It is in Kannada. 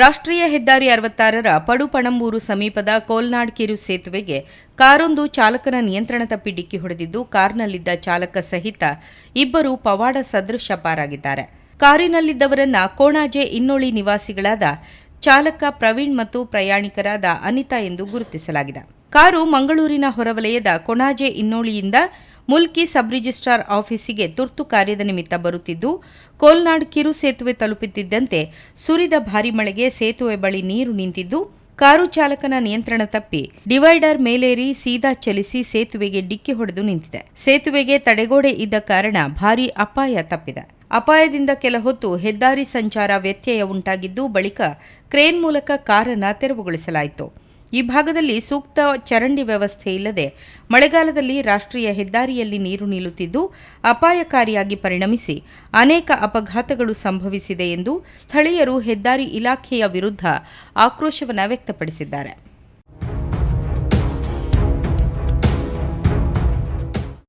ರಾಷ್ಟ್ರೀಯ ಹೆದ್ದಾರಿ ಅರವತ್ತಾರರ ಪಡುಪಣಂಬೂರು ಸಮೀಪದ ಕೋಲ್ನಾಡ್ ಕಿರು ಸೇತುವೆಗೆ ಕಾರೊಂದು ಚಾಲಕನ ನಿಯಂತ್ರಣ ತಪ್ಪಿ ಡಿಕ್ಕಿ ಹೊಡೆದಿದ್ದು ಕಾರ್ನಲ್ಲಿದ್ದ ಚಾಲಕ ಸಹಿತ ಇಬ್ಬರು ಪವಾಡ ಸದೃಶ ಪಾರಾಗಿದ್ದಾರೆ. ಕಾರಿನಲ್ಲಿದ್ದವರನ್ನ ಕೋಣಾಜೆ ಇನ್ನೋಳಿ ನಿವಾಸಿಗಳಾದ ಚಾಲಕ ಪ್ರವೀಣ್ ಮತ್ತು ಪ್ರಯಾಣಿಕರಾದ ಅನಿತಾ ಎಂದು ಗುರುತಿಸಲಾಗಿದೆ. ಕಾರು ಮಂಗಳೂರಿನ ಹೊರವಲಯದ ಕೊಣಾಜೆ ಇನ್ನೋಳಿಯಿಂದ ಮುಲ್ಕಿ ಸಬ್ ರಿಜಿಸ್ಟ್ರಾರ್ ಆಫೀಸಿಗೆ ತುರ್ತು ಕಾರ್ಯದ ನಿಮಿತ್ತ ಬರುತ್ತಿದ್ದು, ಕೋಲ್ನಾಡ್ ಕಿರು ಸೇತುವೆ ತಲುಪುತ್ತಿದ್ದಂತೆ ಸುರಿದ ಭಾರಿ ಮಳೆಗೆ ಸೇತುವೆ ಬಳಿ ನೀರು ನಿಂತಿದ್ದು, ಕಾರು ಚಾಲಕನ ನಿಯಂತ್ರಣ ತಪ್ಪಿ ಡಿವೈಡರ್ ಮೇಲೇರಿ ಸೀದಾ ಚಲಿಸಿ ಸೇತುವೆಗೆ ಡಿಕ್ಕಿ ಹೊಡೆದು ನಿಂತಿದೆ. ಸೇತುವೆಗೆ ತಡೆಗೋಡೆ ಇದ್ದ ಕಾರಣ ಭಾರೀ ಅಪಾಯ ತಪ್ಪಿದೆ. ಅಪಾಯದಿಂದ ಕೆಲ ಹೊತ್ತು ಹೆದ್ದಾರಿ ಸಂಚಾರ ವ್ಯತ್ಯಯ ಉಂಟಾಗಿದ್ದು ಬಳಿಕ ಕ್ರೇನ್ ಮೂಲಕ ಕಾರನ್ನು ತೆರವುಗೊಳಿಸಲಾಯಿತು. ಈ ಭಾಗದಲ್ಲಿ ಸೂಕ್ತ ಚರಂಡಿ ವ್ಯವಸ್ಥೆ ಇಲ್ಲದೆ ಮಳೆಗಾಲದಲ್ಲಿ ರಾಷ್ಟ್ರೀಯ ಹೆದ್ದಾರಿಯಲ್ಲಿ ನೀರು ನಿಲ್ಲುತ್ತಿದ್ದು, ಅಪಾಯಕಾರಿಯಾಗಿ ಪರಿಣಮಿಸಿ ಅನೇಕ ಅಪಘಾತಗಳು ಸಂಭವಿಸಿದೆ ಎಂದು ಸ್ಥಳೀಯರು ಹೆದ್ದಾರಿ ಇಲಾಖೆಯ ವಿರುದ್ಧ ಆಕ್ರೋಶವನ್ನು ವ್ಯಕ್ತಪಡಿಸಿದ್ದಾರೆ.